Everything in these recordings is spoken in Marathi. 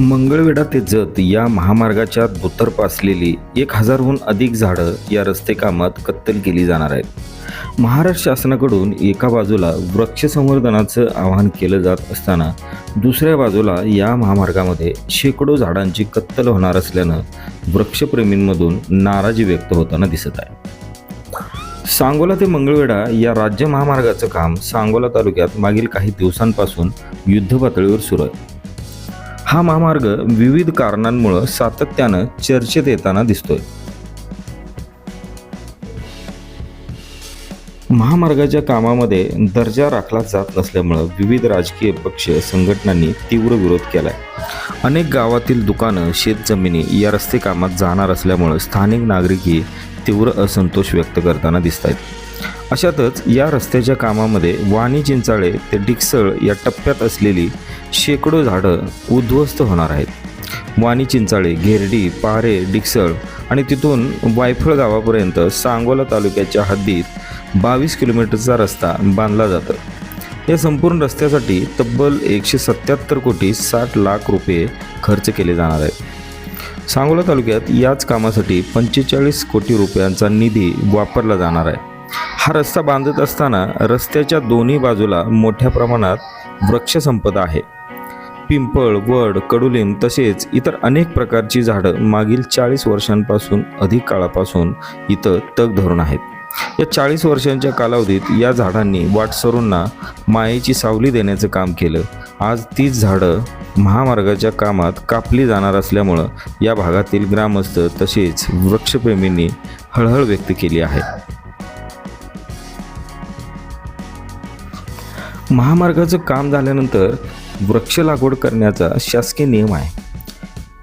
मंगळवेढा ते जत या महामार्गाच्या दुतर्फ असलेली एक हजारहून अधिक झाडं या रस्ते कामात कत्तल केली जाणार आहेत. महाराष्ट्र शासनाकडून एका बाजूला वृक्ष संवर्धनाचं आवाहन केलं जात असताना दुसऱ्या बाजूला या महामार्गामध्ये शेकडो झाडांची कत्तल होणार असल्यानं वृक्षप्रेमींमधून नाराजी व्यक्त होताना दिसत आहे. सांगोला ते मंगळवेढा या राज्य महामार्गाचं काम सांगोला तालुक्यात मागील काही दिवसांपासून युद्धपातळीवर सुरू आहे. हा महामार्ग विविध कारणांमुळं सातत्यानं चर्चेत येताना दिसतोय. महामार्गाच्या कामामध्ये दर्जा राखला जात नसल्यामुळं विविध राजकीय पक्ष संघटनांनी तीव्र विरोध केलाय. अनेक गावातील दुकानं शेतजमिनी या रस्ते कामात जाणार असल्यामुळं स्थानिक नागरिकही तीव्र असंतोष व्यक्त करताना दिसत आहेत अशातच या रस्त्याच्या कामामध्ये वाणी चिंचाळे ते डिकसळ या टप्प्यात असलेली शेकडो झाडं उद्ध्वस्त होणार आहेत. वाणी चिंचाळे घेरडी पारे डिक्सळ आणि तिथून वायफळ गावापर्यंत सांगोला तालुक्याच्या हद्दीत बावीस किलोमीटरचा रस्ता बांधला जातो. या संपूर्ण रस्त्यासाठी तब्बल एकशे सत्याहत्तर कोटी साठ लाख रुपये खर्च केले जाणार आहेत. सांगोला तालुक्यात याच कामासाठी पंचेचाळीस कोटी रुपयांचा निधी वापरला जाणार आहे. हा रस्ता बांधत असताना रस्त्याच्या दोन्ही बाजूला मोठ्या प्रमाणात वृक्षसंपदा आहे. पिंपळ वड कडुलिंब तसेच इतर अनेक प्रकारची झाडं मागील चाळीस वर्षांपासून अधिक काळापासून इथं तग धरून आहेत. या चाळीस वर्षांच्या कालावधीत या झाडांनी वाटसरूंना मायेची सावली देण्याचं काम केलं. आज तीच झाडं महामार्गाच्या कामात कापली जाणार असल्यामुळं या भागातील ग्रामस्थ तसेच वृक्षप्रेमींनी हळहळ व्यक्त केली आहे. महामार्गाचं काम झाल्यानंतर वृक्ष लागवड करण्याचा शासकीय नियम आहे.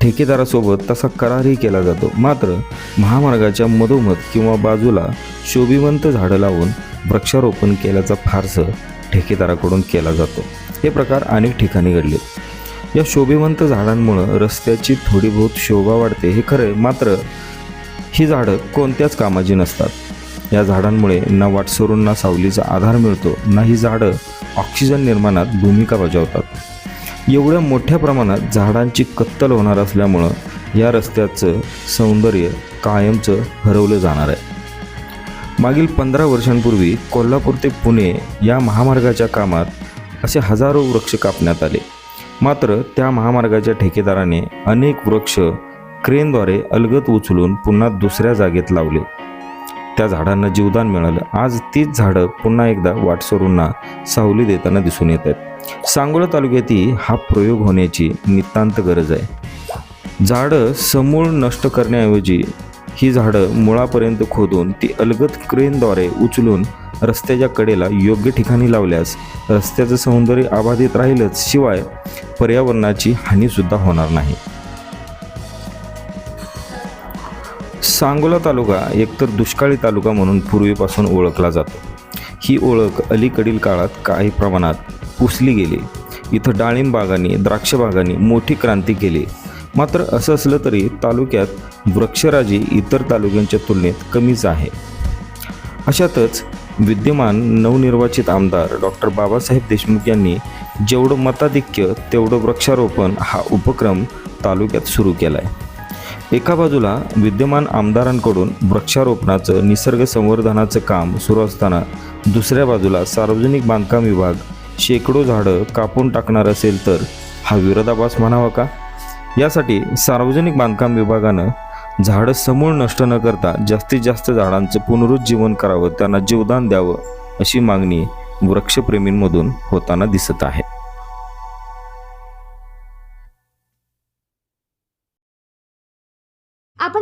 ठेकेदारासोबत तसा करारही केला जातो. मात्र महामार्गाच्या मधोमध किंवा बाजूला शोभिवंत झाडं लावून वृक्षारोपण केल्याचा फारसं ठेकेदाराकडून केला जातो. हे प्रकार अनेक ठिकाणी घडले. या शोभिवंत झाडांमुळं रस्त्याची थोडी बहुत शोभा वाढते हे खरं मात्र ही झाडं कोणत्याच कामाची नसतात. या झाडांमुळे ना वाटसरूंना सावलीचा आधार मिळतो ना ही झाडं ऑक्सिजन निर्माणात भूमिका बजावतात. एवढ्या मोठ्या प्रमाणात झाडांची कत्तल होणार असल्यामुळं या रस्त्याचं सौंदर्य कायमचं हरवलं जाणार आहे. मागील पंधरा वर्षांपूर्वी कोल्हापूर ते पुणे या महामार्गाच्या कामात असे हजारो वृक्ष कापण्यात आले. मात्र त्या महामार्गाच्या ठेकेदाराने अनेक वृक्ष क्रेनद्वारे अलगत उचलून पुन्हा दुसऱ्या जागेत लावले. त्या झाडांना जीवदान मिळालं. आज तीच झाडं पुन्हा एकदा वाटसरूंना सावली देताना दिसून येत आहेत. सांगोला तालुक्यातही हा प्रयोग होण्याची नितांत गरज आहे. झाडं समूळ नष्ट करण्याऐवजी ही झाडं मुळापर्यंत खोदून ती अलगत क्रेनद्वारे उचलून रस्त्याच्या कडेला योग्य ठिकाणी लावल्यास रस्त्याचं सौंदर्य अबाधित राहीलच. शिवाय पर्यावरणाची हानीसुद्धा होणार नाही. सांगोला तालुका एकतर दुष्काळी तालुका म्हणून पूर्वीपासून ओळखला जातो. ही ओळख अलीकडील काळात काही प्रमाणात पुसली गेली. इथं डाळिंब बागांनी द्राक्ष बागांनी मोठी क्रांती केली. मात्र असं असलं तरी तालुक्यात वृक्षराजी इतर तालुक्यांच्या तुलनेत कमीच आहे. अशातच विद्यमान नवनिर्वाचित आमदार डॉक्टर बाबासाहेब देशमुख यांनी जेवढं मताधिक्य तेवढं वृक्षारोपण हा उपक्रम तालुक्यात सुरू केला आहे एका बाजूला विद्यमान आमदारांकडून वृक्षारोपणाचं निसर्ग संवर्धनाचं काम सुरू असताना दुसऱ्या बाजूला सार्वजनिक बांधकाम विभाग शेकडो झाडं कापून टाकणार असेल तर हा विरोधाभास म्हणावा का? यासाठी सार्वजनिक बांधकाम विभागानं झाडं समूळ नष्ट न करता जास्तीत जास्त झाडांचं पुनरुज्जीवन करावं त्यांना जीवदान द्यावं अशी मागणी वृक्षप्रेमींमधून होताना दिसत आहे.